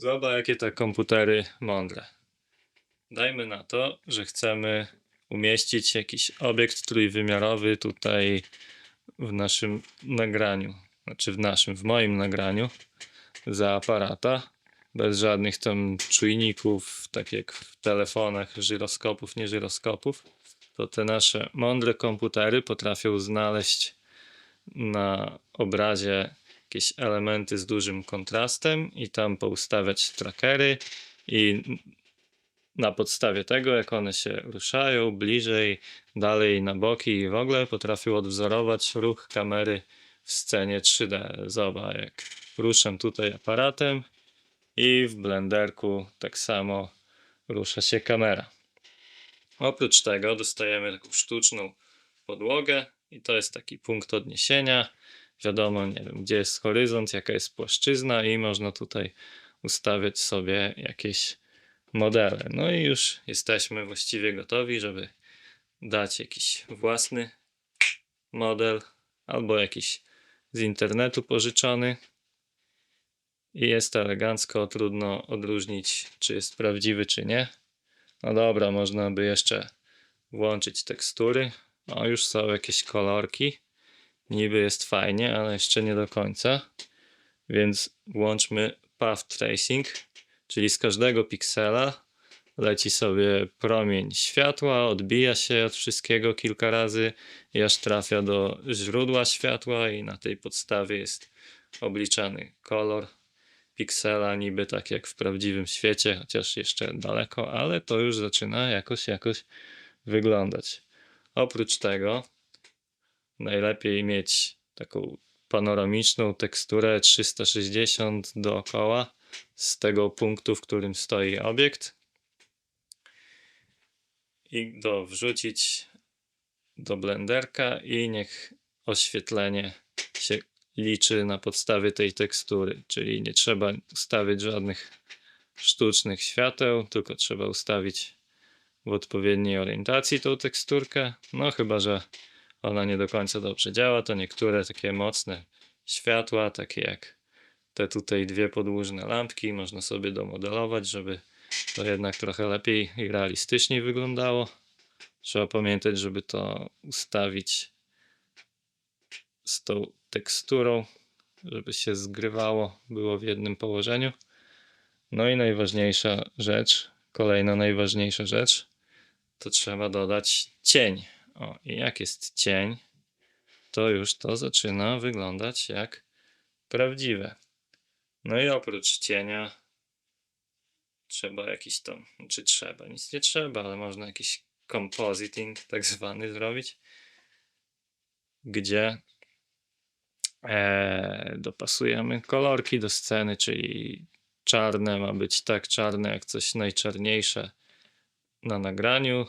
Zobacz, jakie te komputery mądre. Dajmy na to, że chcemy umieścić jakiś obiekt trójwymiarowy tutaj w naszym nagraniu. Znaczy w naszym, w moim nagraniu za aparata. Bez żadnych tam czujników, tak jak w telefonach, żyroskopów, nie żyroskopów. To te nasze mądre komputery potrafią znaleźć na obrazie jakieś elementy z dużym kontrastem i tam poustawiać trackery i na podstawie tego, jak one się ruszają bliżej, dalej na boki i w ogóle potrafią odwzorować ruch kamery w scenie 3D. Zobacz, jak ruszam tutaj aparatem i w blenderku tak samo rusza się kamera. Oprócz tego dostajemy taką sztuczną podłogę i to jest taki punkt odniesienia. Wiadomo, nie wiem, gdzie jest horyzont, jaka jest płaszczyzna i można tutaj ustawiać sobie jakieś modele. No i już jesteśmy właściwie gotowi, żeby dać jakiś własny model albo jakiś z internetu pożyczony. I jest elegancko, trudno odróżnić, czy jest prawdziwy, czy nie. No dobra, można by jeszcze włączyć tekstury. O, już są jakieś kolorki. Niby jest fajnie, ale jeszcze nie do końca. Więc włączmy Path Tracing, czyli z każdego piksela leci sobie promień światła, odbija się od wszystkiego kilka razy i aż trafia do źródła światła i na tej podstawie jest obliczany kolor piksela, niby tak jak w prawdziwym świecie, chociaż jeszcze daleko, ale to już zaczyna jakoś, jakoś wyglądać. Oprócz tego najlepiej mieć taką panoramiczną teksturę 360 dookoła z tego punktu, w którym stoi obiekt i do wrzucić do blenderka i niech oświetlenie się liczy na podstawie tej tekstury, czyli nie trzeba ustawiać żadnych sztucznych świateł, tylko trzeba ustawić w odpowiedniej orientacji tą teksturkę. No chyba, że ona nie do końca dobrze działa, to niektóre takie mocne światła, takie jak te tutaj dwie podłużne lampki, można sobie domodelować, żeby to jednak trochę lepiej i realistyczniej wyglądało. Trzeba pamiętać, żeby to ustawić z tą teksturą, żeby się zgrywało, było w jednym położeniu. No i najważniejsza rzecz, kolejna najważniejsza rzecz, to trzeba dodać cień. O, i jak jest cień, to już to zaczyna wyglądać jak prawdziwe. No i oprócz cienia trzeba jakiś tam, czy trzeba, nic nie trzeba, ale można jakiś compositing tak zwany zrobić, gdzie e, dopasujemy kolorki do sceny, czyli czarne ma być tak czarne jak coś najczarniejsze na nagraniu,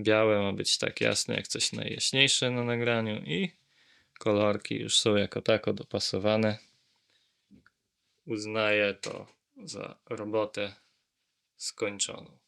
białe ma być tak jasne jak coś najjaśniejsze na nagraniu i kolorki już są jako tako dopasowane. Uznaję to za robotę skończoną.